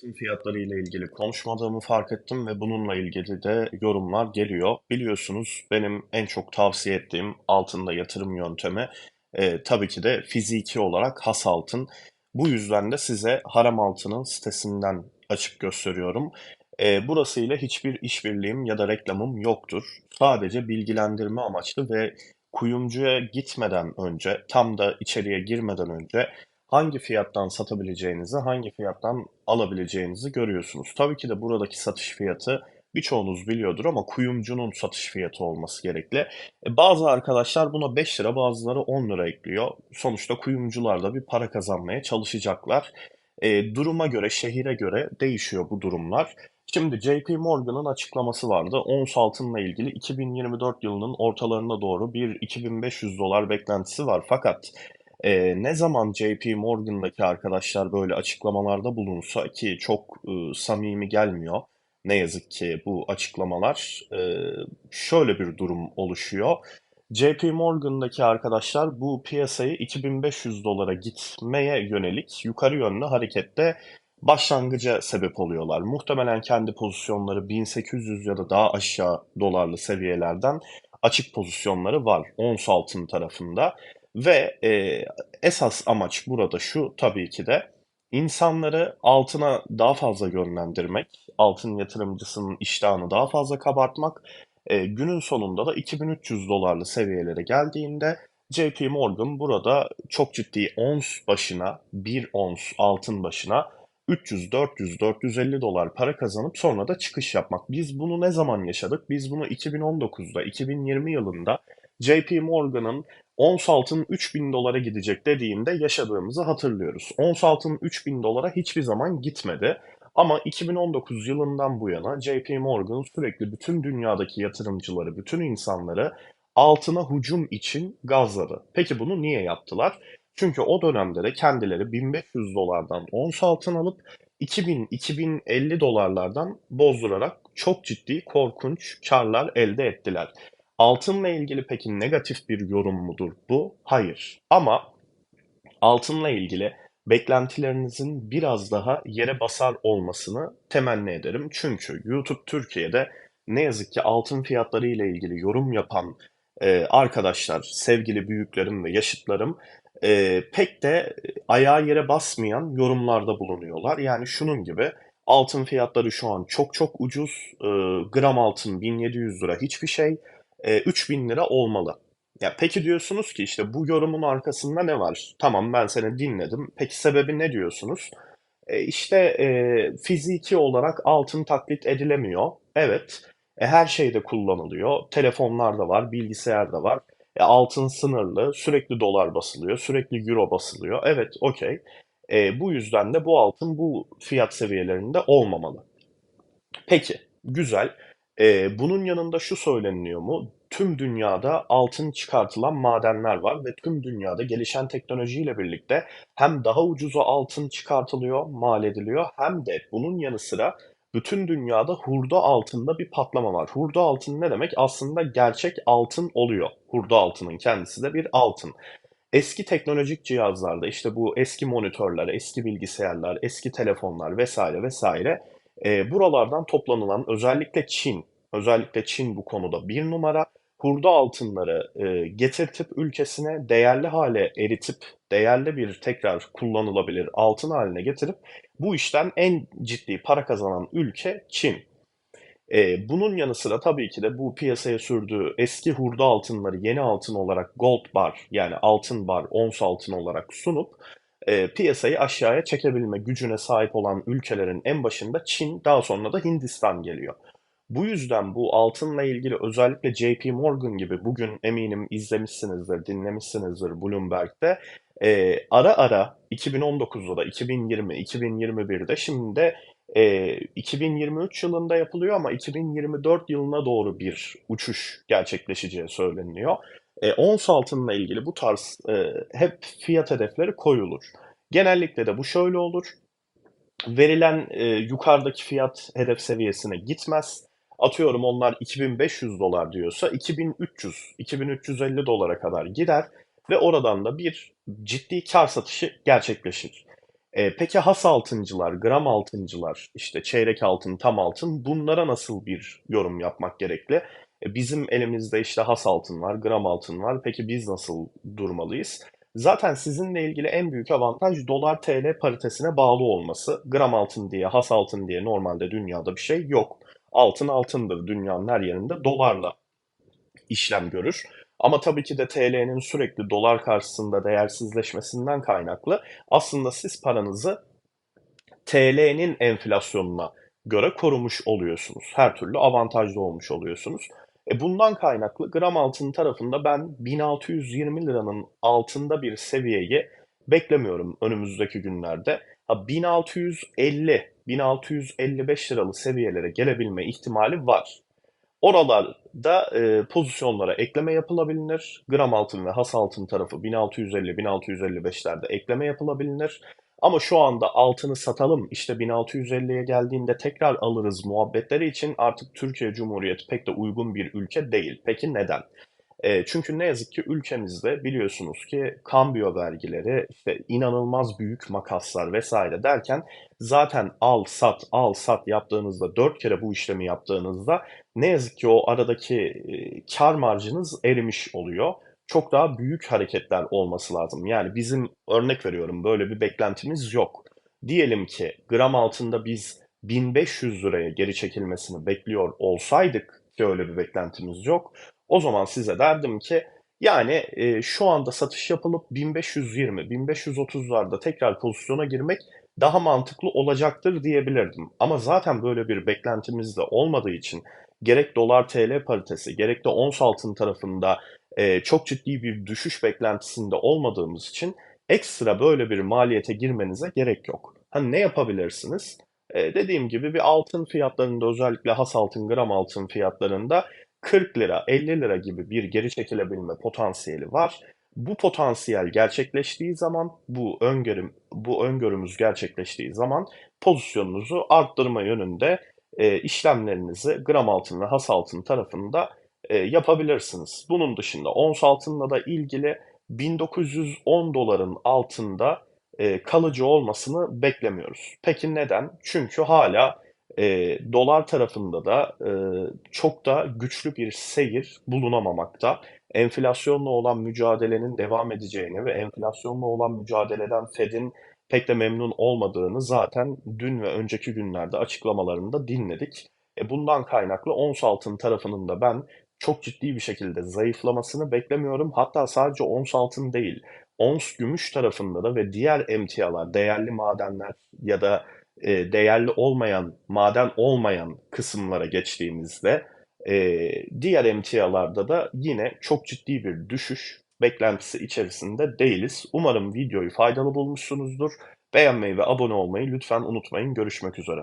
altın fiyatları ile ilgili konuşmadığımı fark ettim ve bununla ilgili de yorumlar geliyor. Biliyorsunuz benim en çok tavsiye ettiğim altında yatırım yöntemi e, tabii ki de fiziki olarak has altın. Bu yüzden de size Haram Altın'ın sitesinden açıp gösteriyorum. E, burası ile hiçbir işbirliğim ya da reklamım yoktur. Sadece bilgilendirme amaçlı ve kuyumcuya gitmeden önce, tam da içeriye girmeden önce hangi fiyattan satabileceğinizi, hangi fiyattan alabileceğinizi görüyorsunuz. Tabii ki de buradaki satış fiyatı birçoğunuz biliyordur ama kuyumcunun satış fiyatı olması gerekli. E, bazı arkadaşlar buna 5 lira, bazıları 10 lira ekliyor. Sonuçta kuyumcular da bir para kazanmaya çalışacaklar. E, duruma göre, şehire göre değişiyor bu durumlar. Şimdi JP Morgan'ın açıklaması vardı. Ons altınla ilgili 2024 yılının ortalarına doğru bir 2500 dolar beklentisi var. Fakat e, ne zaman JP Morgan'daki arkadaşlar böyle açıklamalarda bulunsa ki çok e, samimi gelmiyor. Ne yazık ki bu açıklamalar e, şöyle bir durum oluşuyor. JP Morgan'daki arkadaşlar bu piyasayı 2500 dolara gitmeye yönelik yukarı yönlü harekette başlangıca sebep oluyorlar. Muhtemelen kendi pozisyonları 1800 ya da daha aşağı dolarlı seviyelerden açık pozisyonları var ons altın tarafında. Ve e, esas amaç burada şu tabii ki de insanları altına daha fazla yönlendirmek, altın yatırımcısının iştahını daha fazla kabartmak. E, günün sonunda da 2300 dolarlı seviyelere geldiğinde JP Morgan burada çok ciddi ons başına, bir ons altın başına 300, 400, 450 dolar para kazanıp sonra da çıkış yapmak. Biz bunu ne zaman yaşadık? Biz bunu 2019'da, 2020 yılında JP Morgan'ın ons altın 3000 dolara gidecek dediğinde yaşadığımızı hatırlıyoruz. Ons altın 3000 dolara hiçbir zaman gitmedi. Ama 2019 yılından bu yana JP Morgan sürekli bütün dünyadaki yatırımcıları, bütün insanları altına hücum için gazladı. Peki bunu niye yaptılar? Çünkü o dönemde de kendileri 1500 dolardan ons altın alıp 2000-2050 dolarlardan bozdurarak çok ciddi korkunç karlar elde ettiler. Altınla ilgili peki negatif bir yorum mudur bu? Hayır. Ama altınla ilgili beklentilerinizin biraz daha yere basar olmasını temenni ederim. Çünkü YouTube Türkiye'de ne yazık ki altın fiyatları ile ilgili yorum yapan e, arkadaşlar, sevgili büyüklerim ve yaşıtlarım e, pek de ayağa yere basmayan yorumlarda bulunuyorlar. Yani şunun gibi altın fiyatları şu an çok çok ucuz. E, gram altın 1700 lira hiçbir şey. E, 3000 lira olmalı. Ya peki diyorsunuz ki işte bu yorumun arkasında ne var? Tamam ben seni dinledim. Peki sebebi ne diyorsunuz? E, işte e, fiziki olarak altın taklit edilemiyor. Evet. E, her şeyde kullanılıyor. Telefonlarda var, bilgisayarda var. E, altın sınırlı, sürekli dolar basılıyor, sürekli euro basılıyor. Evet, okey. E, bu yüzden de bu altın bu fiyat seviyelerinde olmamalı. Peki, güzel. E, bunun yanında şu söyleniliyor mu? Tüm dünyada altın çıkartılan madenler var ve tüm dünyada gelişen teknolojiyle birlikte hem daha ucuza altın çıkartılıyor, mal ediliyor hem de bunun yanı sıra bütün dünyada hurda altında bir patlama var. Hurda altın ne demek? Aslında gerçek altın oluyor. Hurda altının kendisi de bir altın. Eski teknolojik cihazlarda işte bu eski monitörler, eski bilgisayarlar, eski telefonlar vesaire vesaire e, buralardan toplanılan özellikle Çin, özellikle Çin bu konuda bir numara hurda altınları e, getirtip ülkesine değerli hale eritip değerli bir tekrar kullanılabilir altın haline getirip bu işten en ciddi para kazanan ülke Çin. E, bunun yanı sıra tabii ki de bu piyasaya sürdüğü eski hurda altınları yeni altın olarak gold bar yani altın bar, ons altın olarak sunup e, piyasayı aşağıya çekebilme gücüne sahip olan ülkelerin en başında Çin, daha sonra da Hindistan geliyor. Bu yüzden bu altınla ilgili özellikle JP Morgan gibi bugün eminim izlemişsinizdir, dinlemişsinizdir Bloomberg'de. E, ara ara 2019'da da 2020, 2021'de şimdi de e, 2023 yılında yapılıyor ama 2024 yılına doğru bir uçuş gerçekleşeceği söyleniyor. E, ons altınla ilgili bu tarz e, hep fiyat hedefleri koyulur. Genellikle de bu şöyle olur. Verilen e, yukarıdaki fiyat hedef seviyesine gitmez. Atıyorum onlar 2500 dolar diyorsa 2300, 2350 dolara kadar gider ve oradan da bir ciddi kar satışı gerçekleşir. Eee, peki has altıncılar, gram altıncılar, işte çeyrek altın, tam altın bunlara nasıl bir yorum yapmak gerekli? E, bizim elimizde işte has altın var, gram altın var. Peki biz nasıl durmalıyız? Zaten sizinle ilgili en büyük avantaj dolar TL paritesine bağlı olması. Gram altın diye, has altın diye normalde dünyada bir şey yok. Altın altındır dünyanın her yerinde dolarla işlem görür. Ama tabii ki de TL'nin sürekli dolar karşısında değersizleşmesinden kaynaklı aslında siz paranızı TL'nin enflasyonuna göre korumuş oluyorsunuz. Her türlü avantajlı olmuş oluyorsunuz. E bundan kaynaklı gram altın tarafında ben 1620 liranın altında bir seviyeyi beklemiyorum önümüzdeki günlerde. Ha 1650, 1655 liralı seviyelere gelebilme ihtimali var. Oralarda e, pozisyonlara ekleme yapılabilir. Gram altın ve has altın tarafı 1650-1655'lerde ekleme yapılabilir. Ama şu anda altını satalım işte 1650'ye geldiğinde tekrar alırız muhabbetleri için artık Türkiye Cumhuriyeti pek de uygun bir ülke değil. Peki neden? E, çünkü ne yazık ki ülkemizde biliyorsunuz ki kambiyo vergileri, işte inanılmaz büyük makaslar vesaire derken zaten al sat al sat yaptığınızda dört kere bu işlemi yaptığınızda ne yazık ki o aradaki e, kar marjınız erimiş oluyor. Çok daha büyük hareketler olması lazım. Yani bizim örnek veriyorum böyle bir beklentimiz yok. Diyelim ki gram altında biz 1500 liraya geri çekilmesini bekliyor olsaydık ki öyle bir beklentimiz yok. O zaman size derdim ki yani e, şu anda satış yapılıp 1520, 1530'larda tekrar pozisyona girmek daha mantıklı olacaktır diyebilirdim. Ama zaten böyle bir beklentimiz de olmadığı için gerek dolar TL paritesi gerek de ons altın tarafında e, çok ciddi bir düşüş beklentisinde olmadığımız için ekstra böyle bir maliyete girmenize gerek yok. Hani ne yapabilirsiniz? E, dediğim gibi bir altın fiyatlarında özellikle has altın, gram altın fiyatlarında 40 lira, 50 lira gibi bir geri çekilebilme potansiyeli var. Bu potansiyel gerçekleştiği zaman, bu öngörüm, bu öngörümüz gerçekleştiği zaman pozisyonunuzu arttırma yönünde e, işlemlerinizi gram altın ve has altın tarafında e, yapabilirsiniz. Bunun dışında ons altınla da ilgili 1910 doların altında e, kalıcı olmasını beklemiyoruz. Peki neden? Çünkü hala e, dolar tarafında da e, çok da güçlü bir seyir bulunamamakta. Enflasyonla olan mücadelenin devam edeceğini ve enflasyonla olan mücadeleden Fed'in pek de memnun olmadığını zaten dün ve önceki günlerde açıklamalarında dinledik. E bundan kaynaklı ons altın tarafının da ben çok ciddi bir şekilde zayıflamasını beklemiyorum. Hatta sadece ons altın değil, ons gümüş tarafında da ve diğer emtialar, değerli madenler ya da e, değerli olmayan, maden olmayan kısımlara geçtiğimizde e, diğer emtialarda da yine çok ciddi bir düşüş beklentisi içerisinde değiliz. Umarım videoyu faydalı bulmuşsunuzdur. Beğenmeyi ve abone olmayı lütfen unutmayın. Görüşmek üzere.